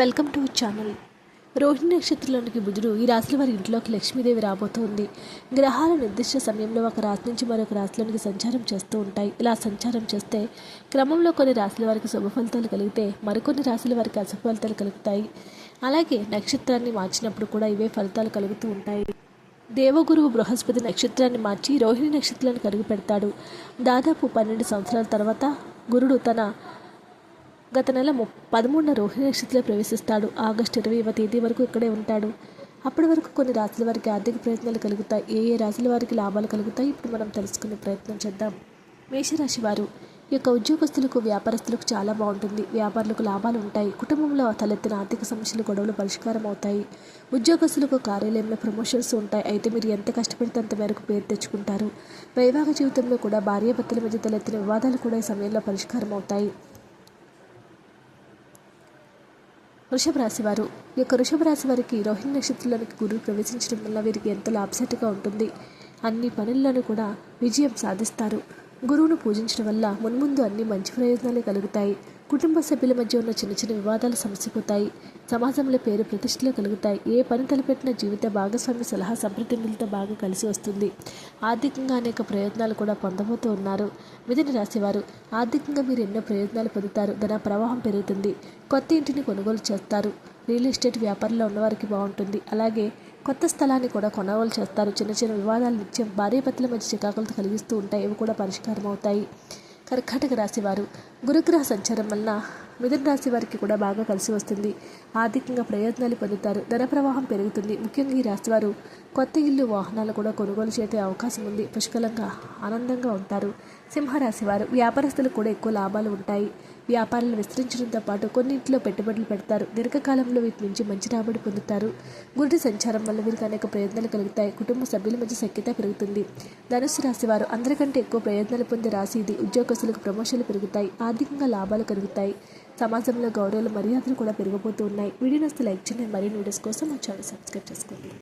Welcome to channel. Rohini నక్షత్రంలోనికి బుధుడు ఈ రాశుల వారి ఇంట్లోకి లక్ష్మీదేవి రాబోతోంది. గ్రహాలు నిర్దిష్ట సమయంలో ఒక రాశి నుంచి మరొక రాశిలోనికి సంచారం చేస్తూ ఉంటాయి. ఇలా సంచారం చేస్తే క్రమంలో కొన్ని రాశుల వారికి శుభ ఫలితాలు కలిగితే మరికొన్ని రాశుల వారికి అశుభ ఫలితాలు కలుగుతాయి. అలాగే నక్షత్రాన్ని మార్చినప్పుడు కూడా ఇవే ఫలితాలు కలుగుతూ ఉంటాయి. దేవగురువు బృహస్పతి నక్షత్రాన్ని మార్చి రోహిణి నక్షత్రాన్ని కలుగు పెడతాడు. దాదాపు పన్నెండు సంవత్సరాల తర్వాత గురుడు తన గత నెల ము పదమూడున రోహిణి నక్షత్రంలో ప్రవేశిస్తాడు. ఆగస్టు ఇరవైవ తేదీ వరకు ఇక్కడే ఉంటాడు. అప్పటి వరకు కొన్ని రాశుల వారికి ఆర్థిక ప్రయత్నాలు కలుగుతాయి. ఏ ఏ రాశుల వారికి లాభాలు కలుగుతాయి? ఇప్పుడు మనం తెలుసుకునే ప్రయత్నం చేద్దాం. మేషరాశి వారు ఈ యొక్క ఉద్యోగస్తులకు వ్యాపారస్తులకు చాలా బాగుంటుంది. వ్యాపారులకు లాభాలు ఉంటాయి. కుటుంబంలో తలెత్తిన ఆర్థిక సమస్యలు గొడవలు పరిష్కారం అవుతాయి. ఉద్యోగస్తులకు కార్యాలయంలో ప్రమోషన్స్ ఉంటాయి. అయితే మీరు ఎంత కష్టపడితే అంత మేరకు పేరు తెచ్చుకుంటారు. వైవాహిక జీవితంలో కూడా భార్యాభర్తల మధ్య తలెత్తిన వివాదాలు కూడా ఈ సమయంలో పరిష్కారం అవుతాయి. వృషభ రాశి వారు. ఈ యొక్క వృషభ రాశి వారికి రోహిణి నక్షత్రంలోనికి గురువు ప్రవేశించడం వల్ల వీరికి ఎంతో లాభసాటిగా ఉంటుంది. అన్ని పనుల్లోనూ కూడా విజయం సాధిస్తారు. గురువును పూజించడం వల్ల మున్ముందు అన్ని మంచి ప్రయోజనాలు కలుగుతాయి. కుటుంబ సభ్యుల మధ్య ఉన్న చిన్న చిన్న వివాదాలు సమస్యపోతాయి సమాజంలో పేరు ప్రతిష్టలు కలుగుతాయి. ఏ పని తలపెట్టిన జీవిత భాగస్వామి సలహా సంప్రదింపులతో బాగా కలిసి వస్తుంది. ఆర్థికంగా అనేక ప్రయోజనాలు కూడా పొందబోతూ ఉన్నారు. మిథున రాశివారు ఆర్థికంగా మీరు ఎన్నో ప్రయోజనాలు పొందుతారు. ధన ప్రవాహం పెరుగుతుంది. కొత్త ఇంటిని కొనుగోలు చేస్తారు. రియల్ ఎస్టేట్ వ్యాపారంలో ఉన్నవారికి బాగుంటుంది. అలాగే కొత్త స్థలాన్ని కూడా కొనుగోలు చేస్తారు. చిన్న చిన్న వివాదాలు నిత్యం భార్యాభర్తల మధ్య చికాకులతో కలిగిస్తూ ఉంటాయి. ఇవి కూడా పరిష్కారం అవుతాయి కర్కాటక రాశి వారు గురుగ్రహ సంచారం వలన మిథున రాశి వారికి కూడా బాగా కలిసి వస్తుంది. ఆర్థికంగా ప్రయోజనాలు పొందుతారు. ధన ప్రవాహం పెరుగుతుంది. ముఖ్యంగా ఈ రాశి వారు కొత్త ఇల్లు వాహనాలు కూడా కొనుగోలు చేసే అవకాశం ఉంది. పుష్కలంగా ఆనందంగా ఉంటారు. సింహరాశి వారు వ్యాపారస్తులు కూడా ఎక్కువ లాభాలు ఉంటాయి. వ్యాపారాలు విస్తరించడంతో పాటు కొన్నింటిలో పెట్టుబడులు పెడతారు. దీర్ఘకాలంలో వీటి నుంచి మంచి రాబడి పొందుతారు. గురుడి సంచారం వల్ల వీరికి అనేక ప్రయోజనాలు కలుగుతాయి. కుటుంబ సభ్యుల మధ్య సఖ్యత పెరుగుతుంది. ధనుసు రాశి వారు అందరికంటే ఎక్కువ ప్రయోజనాలు పొందే రాశి ఇది. ఉద్యోగస్తులకు ప్రమోషన్లు పెరుగుతాయి. ఆర్థికంగా లాభాలు కలుగుతాయి. సమాజంలో గౌరవాలు మర్యాదలు కూడా పెరిగిపోతూ ఉన్నాయి. వీడియో నస్తే లైక్ చేయండి. మరిన్ని వీడియోస్ కోసం మా ఛానల్ సబ్స్క్రైబ్ చేసుకోండి.